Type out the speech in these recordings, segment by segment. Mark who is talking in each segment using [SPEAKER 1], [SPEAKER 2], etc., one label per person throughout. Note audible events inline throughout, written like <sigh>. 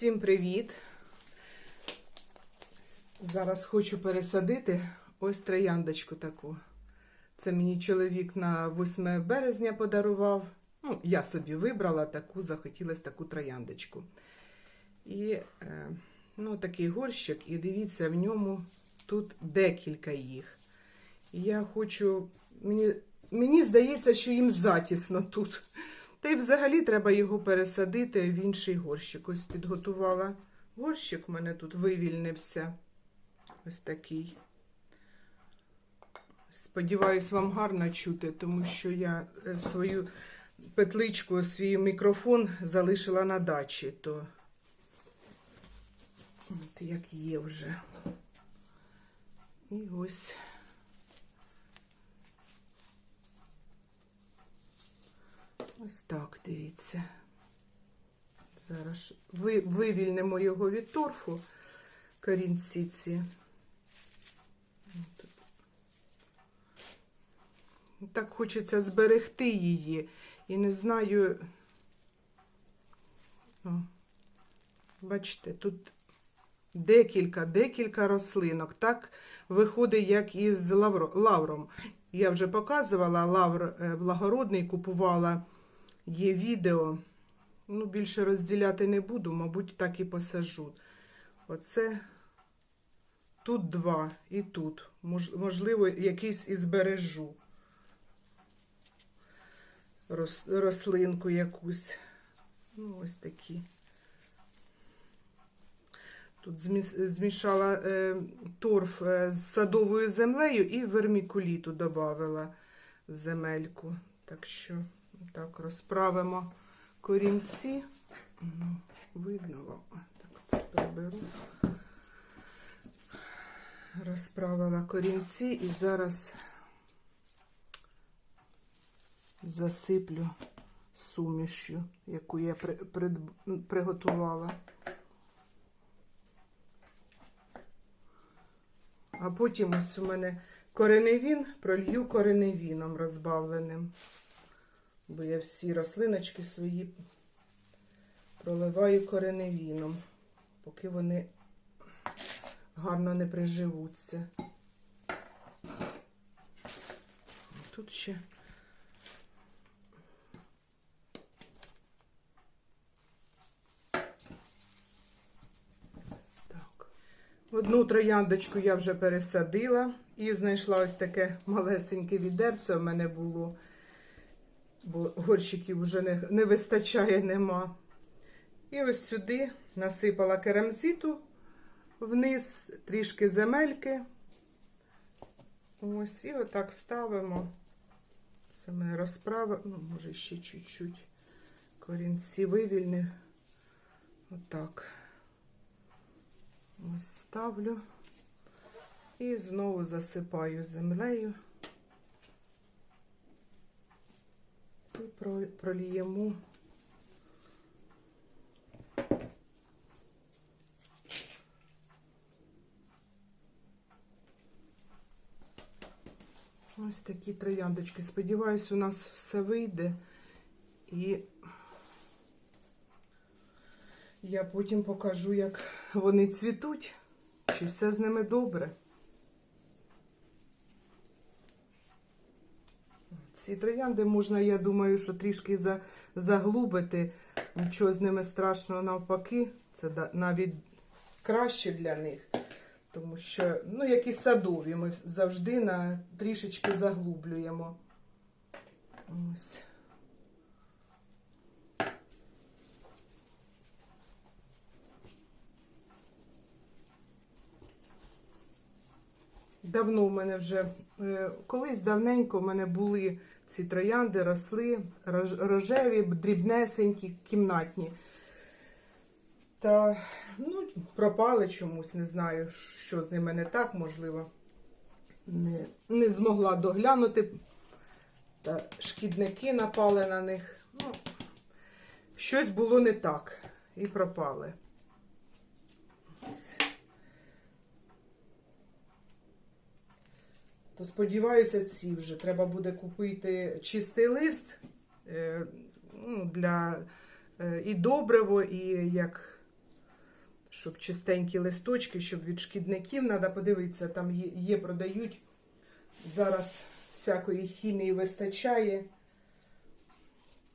[SPEAKER 1] Всім привіт! Зараз хочу пересадити ось трояндочку таку. Це мені чоловік на 8 березня подарував. Ну, я собі вибрала таку, захотілося таку трояндочку. І е, ну, такий горщик, і дивіться, в ньому тут декілька їх. І я хочу, мені, мені здається, що їм затісно тут. Та й взагалі треба його пересадити в інший горщик. Ось підготувала горщик, у мене тут вивільнився. Ось такий. Сподіваюсь, вам гарно чути, тому що я е, свою петличку, свій мікрофон залишила на дачі, то от як є вже. І ось. Ось так, дивіться. Зараз ви, вивільнимо його від торфу корінці ці. Так хочеться зберегти її. І не знаю. О, бачите, тут декілька, декілька рослинок. Так виходить, як із лавро, лавром. Я вже показувала лавр е, благородний, купувала. Є відео. Ну, більше розділяти не буду, мабуть, так і посажу. Оце тут два і тут. Мож, можливо, якийсь і збережу Рос, рослинку якусь. Ну, ось такі. Тут змішала е, торф е, з садовою землею і вермікуліту додавала в земельку. Так що так розправимо корінці. Ну, Видно вам. Так, це приберу. Розправила корінці і зараз засиплю сумішю, яку я при, прид- приготувала. А потім ось у мене кореневін, пролью кореневіном розбавленим. Бо я всі рослиночки свої проливаю кореневіном, поки вони гарно не приживуться. Тут ще. Одну трояндочку я вже пересадила і знайшла ось таке малесеньке відерце в мене було бо горщиків вже не, не вистачає, нема. І ось сюди насипала керамзиту вниз, трішки земельки. Ось, і отак ставимо. Це ми розправа, ну, може, ще чуть-чуть корінці вивільни. Отак. Ось ставлю. І знову засипаю землею. І проліємо. Ось такі трояндочки. Сподіваюсь, у нас все вийде. І я потім покажу, як вони цвітуть, чи все з ними добре. Ці троянди можна, я думаю, що трішки заглубити. Нічого з ними страшного навпаки. Це навіть краще для них. Тому що, ну, як і садові, ми завжди на трішечки заглублюємо. Ось. Давно в мене вже, е, колись давненько в мене були ці троянди, росли рожеві, дрібнесенькі, кімнатні. Та ну, пропали чомусь, не знаю, що з ними не так, можливо. Не, не змогла доглянути. Та шкідники напали на них. Ну, щось було не так і пропали. То сподіваюся, ці вже треба буде купити чистий лист е, ну, для е, і добриво, і як щоб чистенькі листочки, щоб від шкідників треба подивитися, там є, є продають. Зараз всякої хімії вистачає,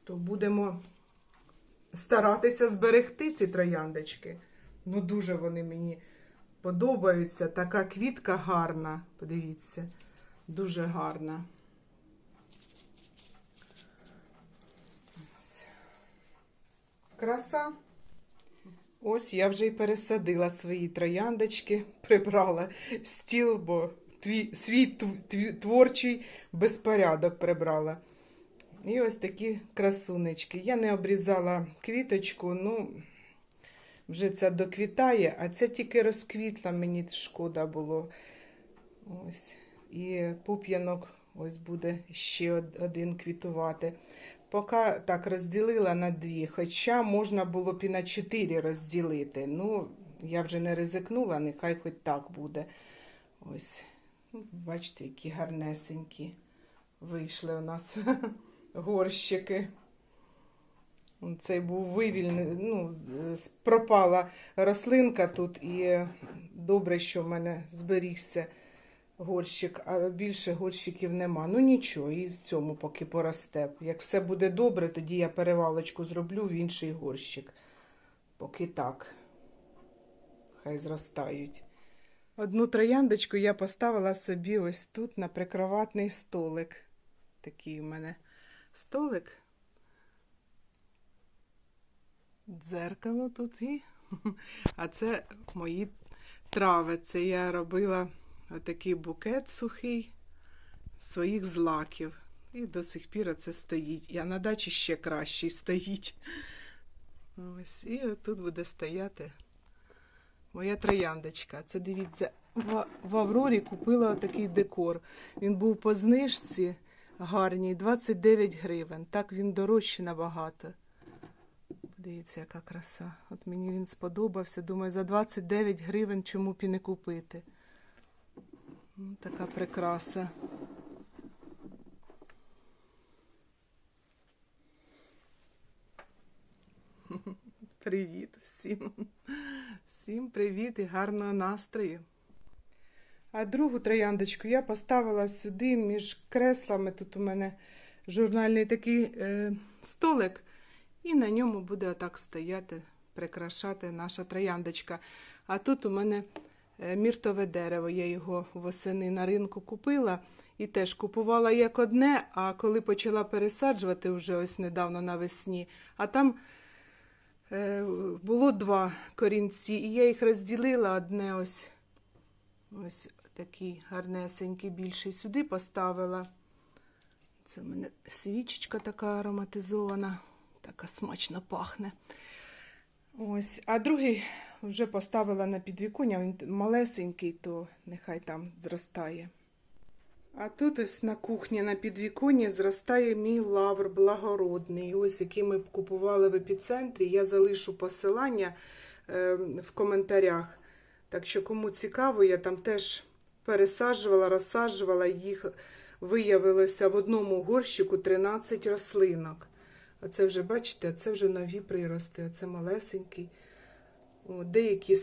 [SPEAKER 1] то будемо старатися зберегти ці трояндочки. Ну, дуже вони мені подобаються. Така квітка гарна, подивіться, дуже гарна. Краса. Ось я вже й пересадила свої трояндочки, прибрала стіл, бо твій, свій тв- творчий безпорядок прибрала. І ось такі красунечки. Я не обрізала квіточку, ну, вже ця доквітає, а це тільки розквітла, мені шкода було. Ось. І пуп'янок ось буде ще один квітувати. Поки так розділила на дві, хоча можна було б і на чотири розділити. Ну, я вже не ризикнула, нехай хоч так буде. Ось, Ну, бачите, які гарнесенькі вийшли у нас <laughs> горщики. Цей був вивільний, ну, пропала рослинка тут, і добре, що в мене зберігся горщик, а більше горщиків нема. Ну нічого, і в цьому поки поросте. Як все буде добре, тоді я перевалочку зроблю в інший горщик. Поки так. Хай зростають. Одну трояндочку я поставила собі ось тут на прикроватний столик. Такий у мене столик. Дзеркало тут і. <laughs> А це мої трави. Це я робила отакий букет сухий своїх злаків. І до сих пір це стоїть. А на дачі ще кращий стоїть. Ось, і тут буде стояти моя трояндочка. Це дивіться, в, Аврорі купила такий декор. Він був по знижці гарній, 29 гривень. Так він дорожчий набагато. Дивіться, яка краса. От мені він сподобався. Думаю, за 29 гривень чому б і не купити. Ну, Така прикраса. <laughs> Привіт всім. Всім привіт і гарного настрою. А другу трояндочку я поставила сюди між креслами. Тут у мене журнальний такий е, столик, і на ньому буде отак стояти, прикрашати наша трояндочка. А тут у мене міртове дерево. Я його восени на ринку купила і теж купувала як одне, а коли почала пересаджувати вже ось недавно навесні, а там е, було два корінці, і я їх розділила одне ось. Ось такий гарнесенький, більший сюди поставила. Це в мене свічечка така ароматизована, така смачно пахне. Ось, а другий вже поставила на підвіконня, він малесенький, то нехай там зростає. А тут ось на кухні на підвіконні зростає мій лавр благородний. Ось який ми купували в епіцентрі. Я залишу посилання е, в коментарях. Так що, кому цікаво, я там теж пересаджувала, розсаджувала їх. Виявилося в одному горщику 13 рослинок. А це вже, бачите, це вже нові прирости, а це малесенький. Деякі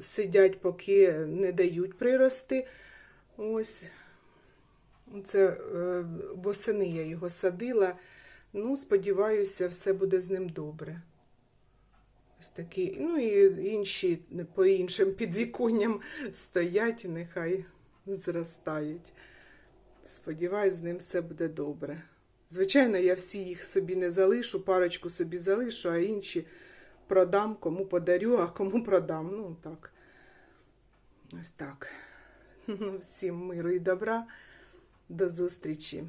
[SPEAKER 1] сидять, поки не дають прирости. Ось. Це е, восени я його садила. Ну, сподіваюся, все буде з ним добре. Ось такі, ну і інші по іншим підвіконням стоять, нехай зростають. Сподіваюсь, з ним все буде добре. Звичайно, я всі їх собі не залишу, парочку собі залишу, а інші продам, кому подарю, а кому продам. Ну, так. Ось так. <laughs> Всім миру і добра. До зустрічі!